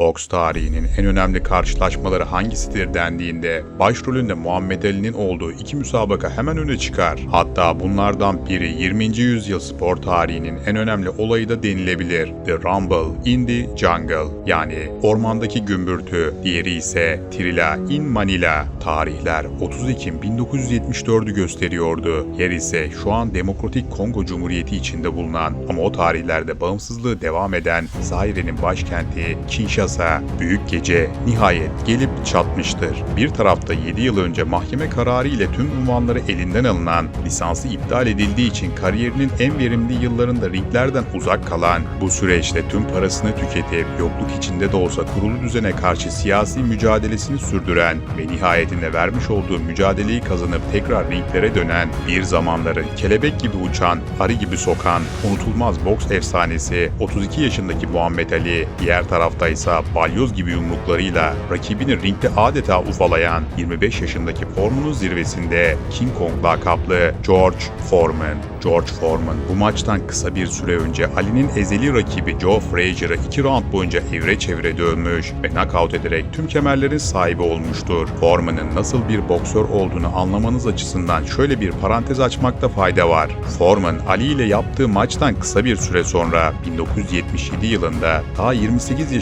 Boks tarihinin en önemli karşılaşmaları hangisidir dendiğinde başrolünde Muhammed Ali'nin olduğu iki müsabaka hemen öne çıkar. Hatta bunlardan biri 20. yüzyıl spor tarihinin en önemli olayı da denilebilir. The Rumble in the Jungle yani ormandaki gümbürtü. Diğeri ise Trilla in Manila. Tarihler 30 Ekim 1974'ü gösteriyordu. Yer ise şu an Demokratik Kongo Cumhuriyeti içinde bulunan ama o tarihlerde bağımsızlığı devam eden Zaire'nin başkenti Kinshasa. Büyük gece nihayet gelip çatmıştır. Bir tarafta 7 yıl önce mahkeme kararı ile tüm unvanları elinden alınan, lisansı iptal edildiği için kariyerinin en verimli yıllarında ringlerden uzak kalan, bu süreçte tüm parasını tüketip yokluk içinde de olsa kurulu düzene karşı siyasi mücadelesini sürdüren ve nihayetinde vermiş olduğu mücadeleyi kazanıp tekrar ringlere dönen, bir zamanları kelebek gibi uçan, arı gibi sokan, unutulmaz boks efsanesi 32 yaşındaki Muhammed Ali, diğer tarafta ise balyoz gibi yumruklarıyla rakibini ringde adeta ufalayan 25 yaşındaki formunun zirvesinde King Kong lakaplı George Foreman. George Foreman bu maçtan kısa bir süre önce Ali'nin ezeli rakibi Joe Frazier'ı 2 round boyunca evre çevre dövmüş ve knockout ederek tüm kemerlerin sahibi olmuştur. Foreman'ın nasıl bir boksör olduğunu anlamanız açısından şöyle bir parantez açmakta fayda var. Foreman Ali ile yaptığı maçtan kısa bir süre sonra 1977 yılında daha 28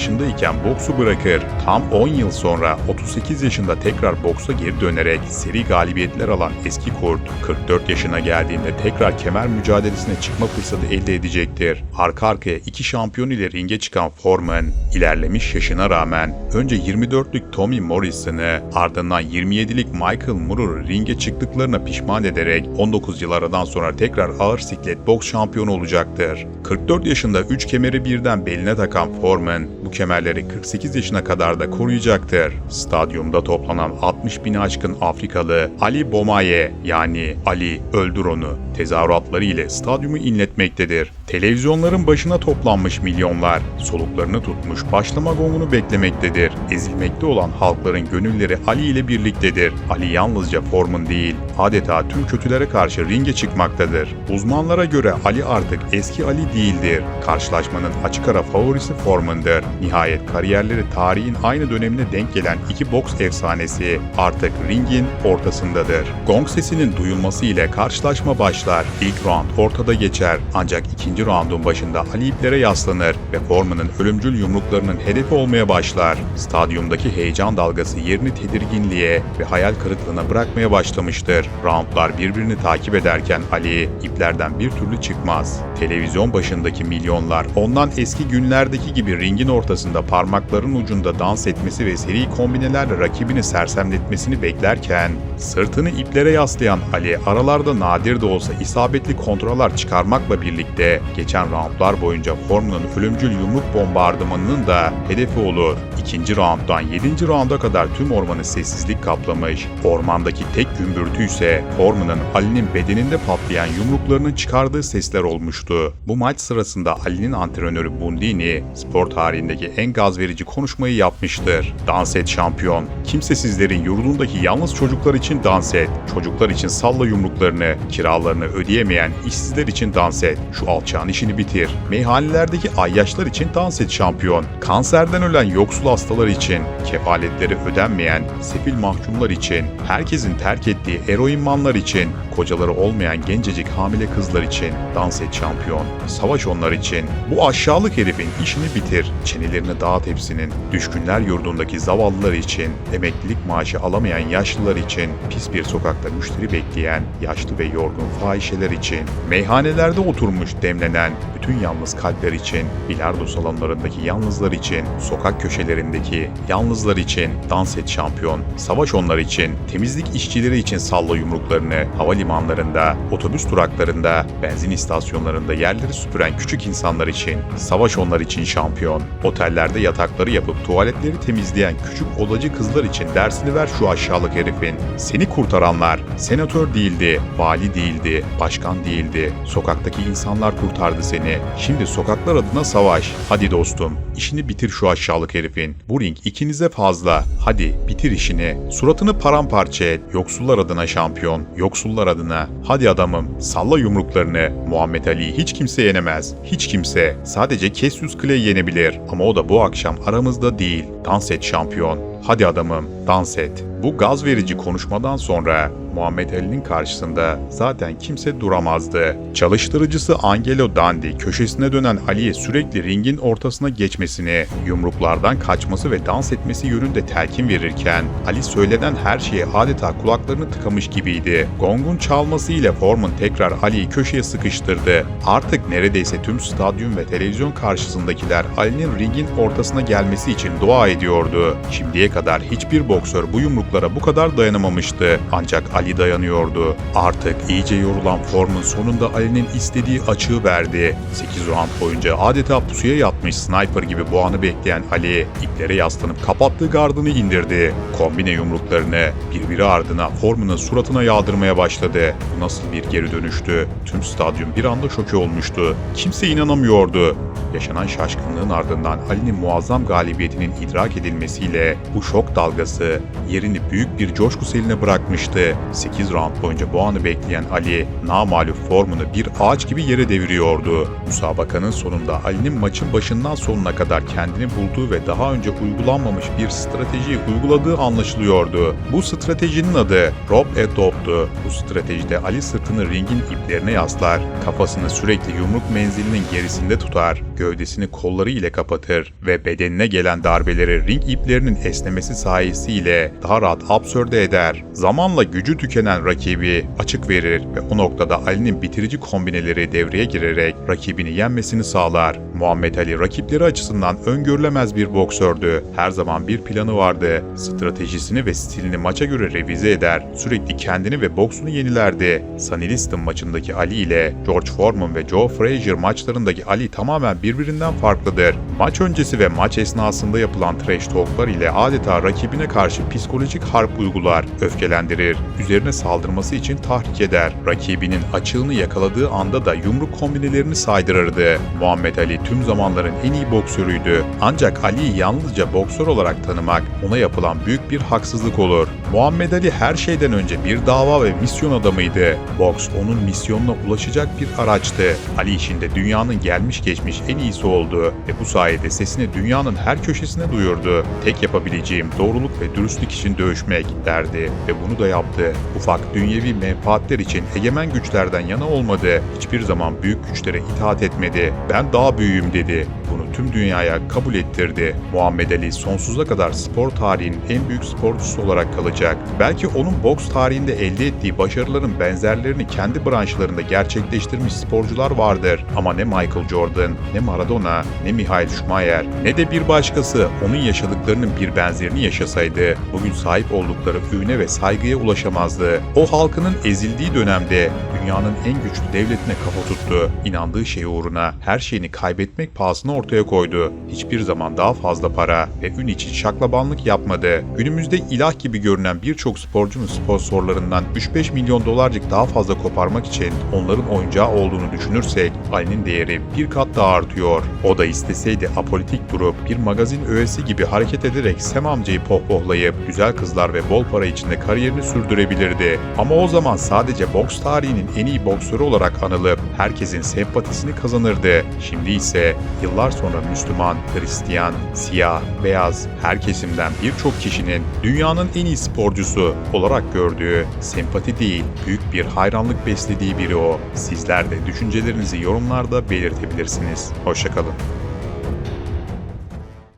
yaşındayken boksu bırakır. Tam 10 yıl sonra 38 yaşında tekrar boksa geri dönerek seri galibiyetler alan eski kurt 44 yaşına geldiğinde tekrar kemer mücadelesine çıkma fırsatı elde edecektir. Arka arkaya iki şampiyon ile ringe çıkan Foreman ilerlemiş yaşına rağmen önce 24'lük Tommy Morrison'ı ardından 27'lik Michael Moore'u ringe çıktıklarına pişman ederek 19 yıl aradan sonra tekrar ağır siklet boks şampiyonu olacaktır. 44 yaşında 3 kemeri birden beline takan Foreman bu kemerleri 48 yaşına kadar da koruyacaktır. Stadyumda toplanan 60 bin aşkın Afrikalı Ali Bomaye yani Ali öldür onu tezahüratları ile stadyumu inletmektedir. Televizyonların başına toplanmış milyonlar soluklarını tutmuş başlama gongunu beklemektedir. Ezilmekte olan halkların gönülleri Ali ile birliktedir. Ali yalnızca Foreman değil, adeta tüm kötülere karşı ringe çıkmaktadır. Uzmanlara göre Ali artık eski Ali değildir. Karşılaşmanın açık ara favorisi Foreman'dır. Nihayet kariyerleri tarihin aynı dönemine denk gelen iki boks efsanesi artık ringin ortasındadır. Gong sesinin duyulması ile karşılaşma başlar. İlk round ortada geçer ancak ikinci roundun başında Ali iplere yaslanır ve Foreman'ın ölümcül yumruklarının hedefi olmaya başlar. Stadyumdaki heyecan dalgası yerini tedirginliğe ve hayal kırıklığına bırakmaya başlamıştır. Roundlar birbirini takip ederken Ali iplerden bir türlü çıkmaz. Televizyon başındaki milyonlar ondan eski günlerdeki gibi ringin ortasında parmakların ucunda dans etmesi ve seri kombinelerle rakibini sersemletmesini beklerken sırtını iplere yaslayan Ali aralarda nadir de olsa isabetli kontroller çıkarmakla birlikte geçen roundlar boyunca Foreman'ın ölümcül yumruk bombardımanının da hedefi olur. İkinci rounddan 7. rounda kadar tüm ormanı sessizlik kaplamış. Ormandaki tek gümbürtü ise Foreman'ın Ali'nin bedeninde patlayan yumruklarının çıkardığı sesler olmuştu. Bu maç sırasında Ali'nin antrenörü Bundini spor tarihindeki en gaz verici konuşmayı yapmıştır. Dans et şampiyon. Kimsesizlerin yurdundaki yalnız çocuklar için dans et. Çocuklar için salla yumruklarını, kiralarını ödeyemeyen işsizler için dans et. Şu alçağın işini bitir. Meyhanelerdeki ayyaşlar için dans et şampiyon. Kanserden ölen yoksul hastalar için, kefaletleri ödenmeyen sefil mahkumlar için, herkesin terk ettiği eroinmanlar için, kocaları olmayan gencecik hamile kızlar için dans et şampiyon. Savaş onlar için. Bu aşağılık herifin işini bitir. Çenelerini dağıt hepsinin. Düşkünler yurdundaki zavallılar için, emeklilik maaşı alamayan yaşlılar için, pis bir sokakta müşteri bekleyen yaşlı ve yorgun fahişeler için, meyhanelerde oturmuş demlenen bütün yalnız kalpler için, bilardo salonlarındaki yalnızlar için, sokak köşelerindeki yalnızlar için dans et şampiyon. Savaş onlar için, temizlik işçileri için salla yumruklarını, havalimanlarında, otobüs duraklarında, benzin istasyonlarında yerleri süpüren küçük insanlar için, savaş onlar için şampiyon. Otellerde yatakları yapıp tuvaletleri temizleyen küçük odacı kızlar için dersini ver şu aşağılık herifin. Seni kurtaranlar, senatör değildi, vali değildi, başkan değildi. Sokaktaki insanlar kurtardı seni. Şimdi sokaklar adına savaş. Hadi dostum, işini bitir şu aşağılık herifin. Bu ring ikinize fazla. Hadi bitir işini. Suratını paramparça et. Yoksullar adına şampiyon. Yoksullar adına adına. Hadi adamım, salla yumruklarını. Muhammed Ali hiç kimse yenemez. Hiç kimse. Sadece Cassius Clay yenebilir. Ama o da bu akşam aramızda değil. Dans et şampiyon. Hadi adamım, dans et. Bu gaz verici konuşmadan sonra Muhammed Ali'nin karşısında zaten kimse duramazdı. Çalıştırıcısı Angelo Dandi köşesine dönen Ali'ye sürekli ringin ortasına geçmesini, yumruklardan kaçması ve dans etmesi yönünde telkin verirken Ali söylenen her şeye adeta kulaklarını tıkamış gibiydi. Gongun çalması ile Foreman tekrar Ali'yi köşeye sıkıştırdı. Artık neredeyse tüm stadyum ve televizyon karşısındakiler Ali'nin ringin ortasına gelmesi için dua ediyordu. Şimdiye kadar hiçbir boksör bu yumruklara bu kadar dayanamamıştı. Ancak Ali dayanıyordu. Artık iyice yorulan Foreman sonunda Ali'nin istediği açığı verdi. 8 round boyunca adeta pusuya yatmış sniper gibi bu anı bekleyen Ali iplere yaslanıp kapattığı gardını indirdi. Kombine yumruklarını birbiri ardına Foreman'ın suratına yağdırmaya başladı. Bu nasıl bir geri dönüştü? Tüm stadyum bir anda şoke olmuştu. Kimse inanamıyordu. Yaşanan şaşkınlığın ardından Ali'nin muazzam galibiyetinin idrak edilmesiyle bu şok dalgası yerini büyük bir coşku seline bırakmıştı. 8 round boyunca bu anı bekleyen Ali, namalup formunu bir ağaç gibi yere deviriyordu. Müsabakanın sonunda Ali'nin maçın başından sonuna kadar kendini bulduğu ve daha önce uygulanmamış bir stratejiyi uyguladığı anlaşılıyordu. Bu stratejinin adı Rob Adopt'tu. Bu stratejide Ali sırtını ringin iplerine yaslar, kafasını sürekli yumruk menzilinin gerisinde tutar, gövdesini kolları ile kapatır ve bedenine gelen darbeleri ring iplerinin esnemesi sayesiyle daha rahat absörde eder. Zamanla gücü tükenen rakibi açık verir ve o noktada Ali'nin bitirici kombineleri devreye girerek rakibini yenmesini sağlar. Muhammed Ali rakipleri açısından öngörülemez bir boksördü. Her zaman bir planı vardı. Stratejisini ve stilini maça göre revize eder. Sürekli kendini ve boksunu yenilerdi. Sonny maçındaki Ali ile George Foreman ve Joe Frazier maçlarındaki Ali tamamen birbirinden farklıdır. Maç öncesi ve maç esnasında yapılan trash talklar ile adeta rakibine karşı psikolojik harp uygular, öfkelendirir, üzerine saldırması için tahrik eder. Rakibinin açığını yakaladığı anda da yumruk kombinelerini saydırırdı. Muhammed Ali tüm zamanların en iyi boksörüydü. Ancak Ali'yi yalnızca boksör olarak tanımak ona yapılan büyük bir haksızlık olur. Muhammed Ali her şeyden önce bir dava ve misyon adamıydı. Boks onun misyonuna ulaşacak bir araçtı. Ali işinde dünyanın gelmiş geçmiş en iyisi oldu ve bu sayede sesini dünyanın her köşesine duyurdu. Tek yapabileceğim doğruluk ve dürüstlük için dövüşmek derdi ve bunu da yaptı. Ufak dünyevi menfaatler için egemen güçlerden yana olmadı. Hiçbir zaman büyük güçlere itaat etmedi. Ben daha büyüğüm dedi. Bunu tüm dünyaya kabul ettirdi. Muhammed Ali sonsuza kadar spor tarihinin en büyük sporcusu olarak kalacak. Belki onun boks tarihinde elde ettiği başarıların benzerlerini kendi branşlarında gerçekleştirmiş sporcular vardır. Ama ne Michael Jordan, ne Maradona, ne Michael Schumacher, ne de bir başkası onun yaşadıklarının bir benzerini yaşasaydı bugün sahip oldukları övüne ve saygıya ulaşamazdı. O halkının ezildiği dönemde dünyanın en güçlü devletine kafa tuttu. İnandığı şey uğruna her şeyini kaybetmek pahasına ortaya koydu. Hiçbir zaman daha fazla para ve ün için şaklabanlık yapmadı. Günümüzde ilah gibi görünen birçok sporcunun sponsorlarından 3-5 milyon dolarcık daha fazla koparmak için onların oyuncağı olduğunu düşünürsek Ali'nin değeri bir kat daha artıyor. O da isteseydi apolitik durup bir magazin öğesi gibi hareket ederek Sem amcayı pohpohlayıp güzel kızlar ve bol para içinde kariyerini sürdürebilirdi. Ama o zaman sadece boks tarihinin en iyi boksörü olarak anılıp herkesin sempatisini kazanırdı. Şimdi ise yıllar sonra Müslüman, Hristiyan, siyah, beyaz her kesimden birçok kişinin dünyanın en iyi sporcusu olarak gördüğü, sempati değil büyük bir hayranlık beslediği biri o. Sizler de düşüncelerinizi yorumlarda belirtebilirsiniz. Hoşçakalın.